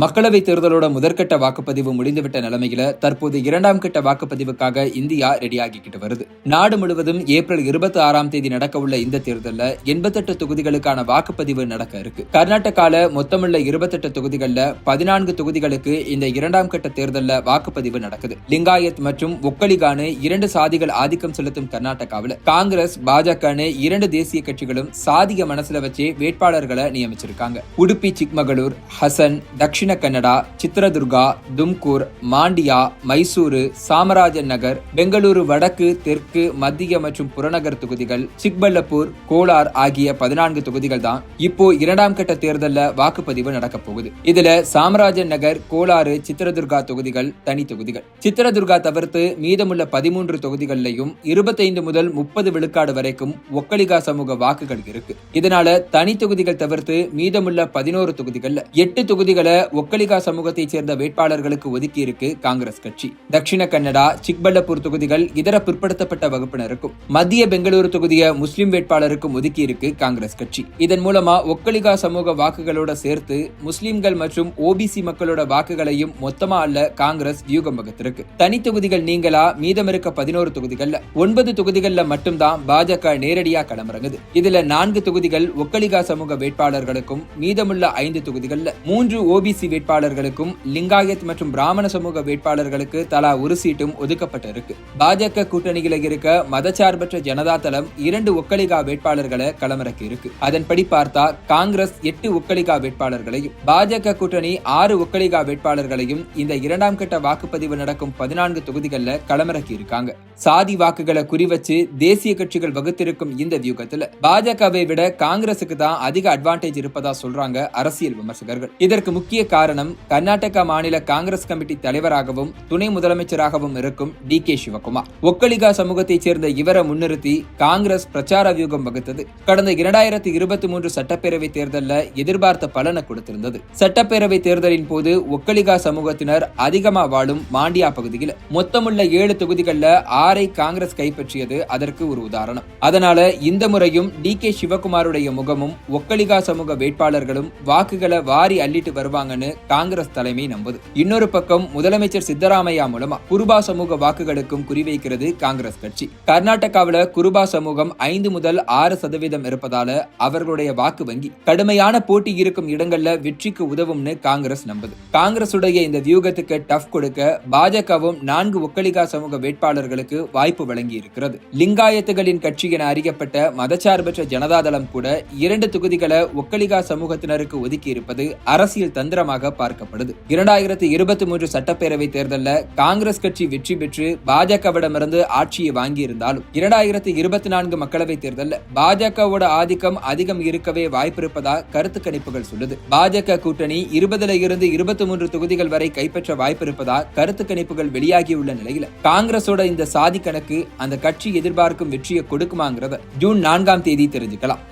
மக்களவை தேர்தலோட முதற்கட்ட வாக்குப்பதிவு முடிந்துவிட்ட நிலைமையில தற்போது இரண்டாம் கட்ட வாக்குப்பதிவுக்காக இந்தியா ரெடியாகிக்கிட்டு வருது. நாடு முழுவதும் ஏப்ரல் இருபத்தி ஆறாம் தேதி நடக்க உள்ள இந்த தேர்தலில் எண்பத்தெட்டு தொகுதிகளுக்கான வாக்குப்பதிவு நடக்க இருக்கு. கர்நாடகால மொத்தமுள்ள இருபத்தெட்டு தொகுதிகள்ல பதினான்கு தொகுதிகளுக்கு இந்த இரண்டாம் கட்ட தேர்தலில் வாக்குப்பதிவு நடக்குது. லிங்காயத் மற்றும் ஒக்கலிகானு இரண்டு சாதிகள் ஆதிக்கம் செலுத்தும் கர்நாடகாவில் காங்கிரஸ் பாஜகனு இரண்டு தேசிய கட்சிகளும் சாதிய மனசுல வச்சே வேட்பாளர்களை நியமிச்சிருக்காங்க. உடுப்பி சிக்மகளூர் ஹசன் தக்ஷிண கன்னடா சித்ரதுர்கா தும்கூர் மாண்டியா மைசூரு சாமராஜன் நகர் பெங்களூரு வடக்கு தெற்கு மத்திய மற்றும் புறநகர் தொகுதிகள் சிக்பல்லப்பூர் கோலார் ஆகிய பதினான்கு தொகுதிகள் தான் இப்போ இரண்டாம் கட்ட தேர்தலில் வாக்குப்பதிவு நடக்க போகுது இதுல சாமராஜன் நகர் கோலாறு சித்ரதுர்கா தொகுதிகள் தனி தொகுதிகள் சித்ரதுர்கா தவிர்த்து மீதமுள்ள பதிமூன்று தொகுதிகளிலையும் இருபத்தைந்து முதல் முப்பது விழுக்காடு வரைக்கும் ஒக்கலிகா சமூக வாக்குகள் இருக்கு இதனால தனி தொகுதிகள் தவிர்த்து மீதமுள்ள பதினோரு தொகுதிகள்ல எட்டு தொகுதிகளை ஒக்கலிகா சமூகத்தைச் சேர்ந்த வேட்பாளர்களுக்கு ஒதுக்கி இருக்கு காங்கிரஸ் கட்சி. தட்சிண கன்னடா சிக்பல்லப்பூர் தொகுதிகள் இதர பிற்படுத்தப்பட்ட வகுப்பினருக்கும் மத்திய பெங்களூரு தொகுதிய முஸ்லிம் வேட்பாளருக்கும் ஒதுக்கி இருக்கு காங்கிரஸ் கட்சி. இதன் மூலமா ஒக்கலிகா சமூக வாக்குகளோட சேர்த்து முஸ்லிம்கள் மற்றும் ஓபிசி மக்களோட வாக்குகளையும் மொத்தமா அல்ல காங்கிரஸ் வியூகம் வகுத்திருக்கு. தனி தொகுதிகள் நீங்களா மீதம் இருக்க பதினோரு தொகுதிகள்ல. ஒன்பது தொகுதிகள்ல மட்டும்தான் பாஜக நேரடியா களமிறங்குது. இதுல நான்கு தொகுதிகள் ஒக்கலிகா சமூக வேட்பாளர்களுக்கும் மீதமுள்ள ஐந்து தொகுதிகள்ல. மூன்று ஓபிசி ஓபிசி வேட்பாளர்களுக்கும் லிங்காயத் மற்றும் பிராமண சமூக வேட்பாளர்களுக்கு தலா ஒரு சீட்டும் ஒதுக்கப்பட்டு இருக்கு பாஜக கூட்டணியில இருக்க மதச்சார்பற்ற ஜனதா தளம் இரண்டு ஒக்கலிகா வேட்பாளர்களை களமிறக்கி இருக்கு அதன்படி பார்த்தா காங்கிரஸ் எட்டு ஒக்கலிகா வேட்பாளர்களையும் பாஜக கூட்டணி ஆறு ஒக்கலிகா வேட்பாளர்களையும் இந்த இரண்டாம் கட்ட வாக்குப்பதிவு நடக்கும் பதினான்கு தொகுதிகளில் களமிறக்கி இருக்காங்க சாதி வாக்குகளை குறிவச்சு தேசிய கட்சிகள் வகுத்திருக்கும் இந்த வியூகத்துல பாஜகவை விட காங்கிரசுக்கு தான் அதிக அட்வான்டேஜ் இருப்பதா சொல்றாங்க அரசியல் விமர்சகர்கள். இதற்கு முக்கிய காரணம் கர்நாடக மாநில காங்கிரஸ் கமிட்டி தலைவராகவும் துணை முதலமைச்சராகவும் இருக்கும் டி கே சிவகுமார். ஒக்கலிகா சமூகத்தைச் சேர்ந்த இவரை முன்னிறுத்தி காங்கிரஸ் பிரச்சார வியூகம் வகுத்தது. கடந்த இரண்டாயிரத்தி இருபத்தி மூன்று சட்டப்பேரவை தேர்தலில் எதிர்பார்த்த பலனை கொடுத்திருந்தது. சட்டப்பேரவை தேர்தலின் போது ஒக்கலிகா சமூகத்தினர் அதிகமா வாழும் மாண்டியா பகுதியில் மொத்தமுள்ள ஏழு தொகுதிகளில் ஆறை காங்கிரஸ் கைப்பற்றியது அதற்கு ஒரு உதாரணம். அதனால இந்த முறையும் டி கே சிவகுமாருடைய முகமும் ஒக்கலிகா சமூக வேட்பாளர்களும் வாக்குகளை வாரி அள்ளிட்டு வருவாங்க வருவாங்கன்னு காங்கிரஸ் தலைமை நம்புது. இன்னொரு பக்கம் முதலமைச்சர் சித்தராமையா மூலமா குருபா சமூக வாக்குகளுக்கும் குறிவைக்கிறது காங்கிரஸ் கட்சி. கர்நாடகாவில குருபா சமூகம் ஐந்து முதல் ஆறு சதவீதம் இருப்பதால அவர்களுடைய வாக்கு வங்கி கடுமையான போட்டி இருக்கும் இடங்கள்ல வெற்றிக்கு உதவும்னு காங்கிரஸ் நம்புது. காங்கிரசுடைய இந்த வியூகத்துக்கு டஃப் கொடுக்க பாஜகவும் நான்கு ஒக்கலிகா சமூக வேட்பாளர்களுக்கு வாய்ப்பு வழங்கி இருக்கிறது லிங்காயத்துகளின் கட்சி என அறியப்பட்ட மதச்சார்பற்ற ஜனதாதளம் கூட இரண்டு தொகுதிகளை ஒக்கலிகா சமூகத்தினருக்கு ஒதுக்கி இருப்பது அரசியல் தந்திரம் தந்திரமாக பார்க்கப்படுது. இரண்டாயிரத்தி இருபத்தி மூன்று சட்டப்பேரவை தேர்தலில் காங்கிரஸ் கட்சி வெற்றி பெற்று பாஜகவிடமிருந்து ஆட்சியை வாங்கி இருந்தாலும் இரண்டாயிரத்தி இருபத்தி நான்கு மக்களவை தேர்தலில் பாஜகவோட ஆதிக்கம் அதிகம் இருக்கவே வாய்ப்பிருப்பதாக கருத்து கணிப்புகள் சொல்லுது. பாஜக கூட்டணி இருபதுல இருந்து இருபத்தி மூன்று தொகுதிகள் வரை கைப்பற்ற வாய்ப்பிருப்பதாக கருத்து கணிப்புகள் வெளியாகியுள்ள நிலையில காங்கிரஸோட இந்த சாதி கணக்கு அந்த கட்சி எதிர்பார்க்கும் வெற்றியை கொடுக்குமாங்கிறத ஜூன் நான்காம் தேதி தெரிஞ்சுக்கலாம்.